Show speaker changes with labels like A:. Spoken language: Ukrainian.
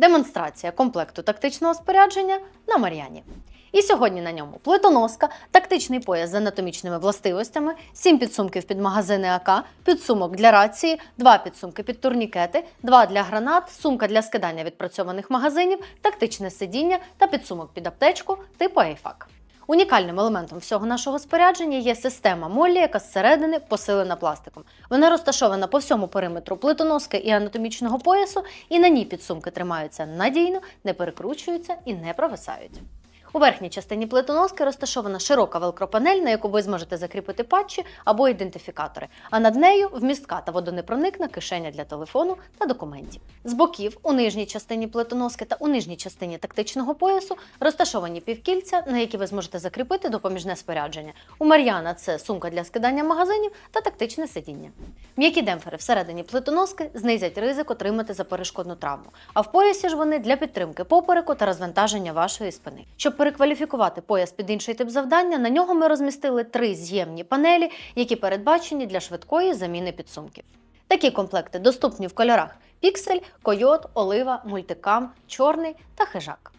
A: демонстрація комплекту тактичного спорядження на Мар'яні. І сьогодні на ньому плитоноска, тактичний пояс з анатомічними властивостями, 7 підсумків під магазини АК, підсумок для рації, 2 підсумки під турнікети, 2 для гранат, сумка для скидання відпрацьованих магазинів, тактичне сидіння та підсумок під аптечку типу AFAC. Унікальним елементом всього нашого спорядження є система Моллі, яка зсередини посилена пластиком. Вона розташована по всьому периметру плитоноски і анатомічного поясу, і на ній підсумки тримаються надійно, не перекручуються і не провисають. У верхній частині плитоноски розташована широка велкропанель, на яку ви зможете закріпити патчі або ідентифікатори, а над нею вмістка та водонепроникна кишеня для телефону та документів. З боків у нижній частині плитоноски та у нижній частині тактичного поясу розташовані півкільця, на які ви зможете закріпити допоміжне спорядження. У Мар'яна це сумка для скидання магазинів та тактичне сидіння. М'які демпфери всередині плитоноски знизять ризик отримати заперешкодну травму, а в поясі ж вони для підтримки попереку та розвантаження вашої спини. Щоб перекваліфікувати пояс під інший тип завдання, на нього ми розмістили три з'ємні панелі, які передбачені для швидкої заміни підсумків. Такі комплекти доступні в кольорах піксель, койот, олива, мультикам, чорний та хижак.